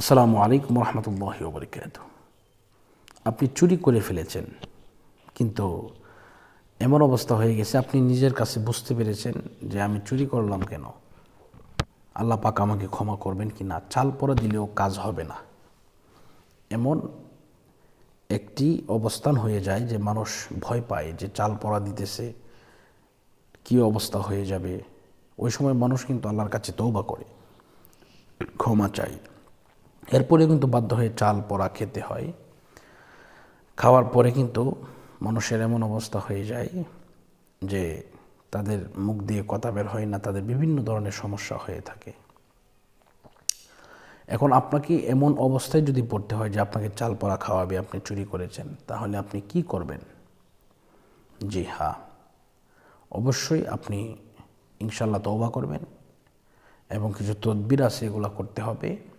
আসসালামু আলাইকুম রহমতুল্লাহ বরকাত আপনি চুরি করে ফেলেছেন, কিন্তু এমন অবস্থা হয়ে গেছে, আপনি নিজের কাছে বুঝতে পেরেছেন যে আমি চুরি করলাম কেন? আল্লাহ পাক আমাকে ক্ষমা করবেন কি না? চাল পরা দিলেও কাজ হবে না। এমন একটি অবস্থান হয়ে যায় যে মানুষ ভয় পায় যে চাল পরা দিতেছে, কী অবস্থা হয়ে যাবে? ওই সময় মানুষ কিন্তু আল্লাহর কাছে তৌবা করে, ক্ষমা চাই এরপরে কিন্তু বাধ্য হয়ে চাল পরা খেতে হয়। খাওয়ার পরে কিন্তু মানুষের এমন অবস্থা হয়ে যায় যে তাদের মুখ দিয়ে কথা বের হয় না, তাদের বিভিন্ন ধরনের সমস্যা হয়ে থাকে। এখন আপনাকে এমন অবস্থায় যদি পড়তে হয় যে আপনাকে চাল পরা খাওয়াবে, আপনি চুরি করেছেন, তাহলে আপনি কি করবেন? জি হ্যাঁ। অবশ্যই আপনি ইনশাল্লাহ তওবা করবেন এবং কিছু তদবির আছে, এগুলো করতে হবে।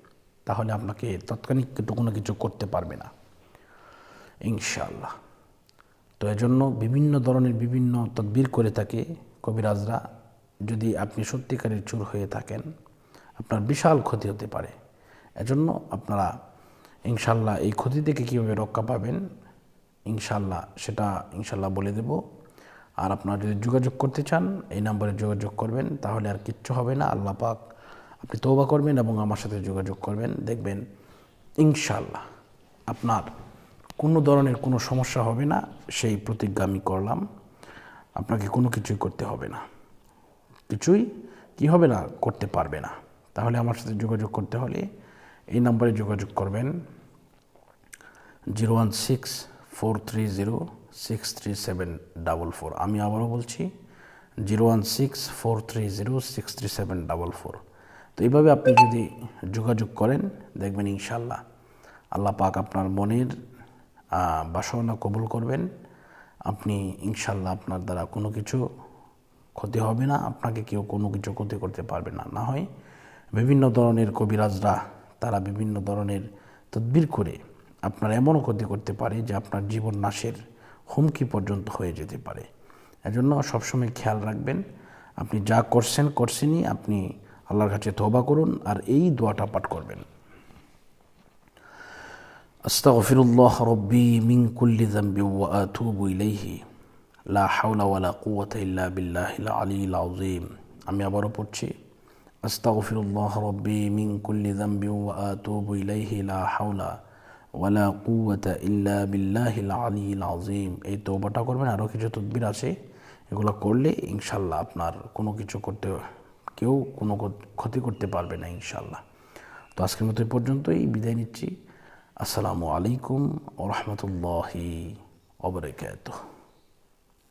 তাহলে আপনাকে তৎক্ষণিক কোনো কিছু করতে পারবে না। ইনশাল্লাহ তো এজন্য বিভিন্ন ধরনের বিভিন্ন তদবির করে থাকে কবিরাজরা। যদি আপনি সত্যিকারের চুর হয়ে থাকেন, আপনার বিশাল ক্ষতি হতে পারে। এজন্য আপনারা ইনশাল্লাহ এই ক্ষতি থেকে কীভাবে রক্ষা পাবেন ইনশাল্লাহ সেটা ইনশাল্লাহ বলে দেব। আর আপনারা যদি যোগাযোগ করতে চান, এই নম্বরে যোগাযোগ করবেন, তাহলে আর কিচ্ছু হবে না। আল্লাহ পাক আপনি তৌবা করবেন এবং আমার সাথে যোগাযোগ করবেন। দেখবেন ইনশাল্লাহ আপনার কোনো ধরনের কোনো সমস্যা হবে না, সেই প্রতিজ্ঞা আমি করলাম। আপনাকে কোনো কিছুই করতে হবে না। কিছুই কি হবে না, করতে পারবে না। তাহলে আমার সাথে যোগাযোগ করতে হলে এই নম্বরে যোগাযোগ করবেন। Zero one six four three zero six three seven double four. আমি আবারও বলছি, zero one six four three zero six three seven double four. তো এইভাবে আপনি যদি যোগাযোগ করেন, দেখবেন ইনশাল্লাহ আল্লাহ পাক আপনার মনের বাসনা কবুল করবেন। আপনি ইনশাল্লাহ আপনার দ্বারা কোনো কিছু ক্ষতি হবে না, আপনাকে কেউ কোনো কিছু ক্ষতি করতে পারবে না। না হয় বিভিন্ন ধরনের কবিরাজরা তারা বিভিন্ন ধরনের তদবির করে আপনার এমনও ক্ষতি করতে পারে যে আপনার জীবন নাশের হুমকি পর্যন্ত হয়ে যেতে পারে। এজন্য সবসময় খেয়াল রাখবেন, আপনি যা করছেন, করছেনই, আপনি আল্লাহর কাছে তবা করুন আর এই দোয়াটা পাঠ করবেন। أستغفر الله ربي من كل ذنب وأتوب إليه لا حول ولا قوة إلا بالله العلي العظيم আমি আবারও পড়ছি أستغفر الله ربي من كل ذنب وأتوب إليه লা হাওলা ওয়ালা কুয়াতা ইল্লা বিল্লাহ আলী আজিম এই তৌবাটা করবেন, আরও কিছু তদবির আছে, এগুলো করলে ইনশাল্লাহ আপনার কোনো কিছু করতে কেউ কোনো ক্ষতি করতে পারবে না ইনশাল্লাহ তো আজকের মতো এই পর্যন্তই, বিদায় নিচ্ছি। আসসালামু আলাইকুম ও ওরহমতুল্লাহি ওবরাকাতুহ।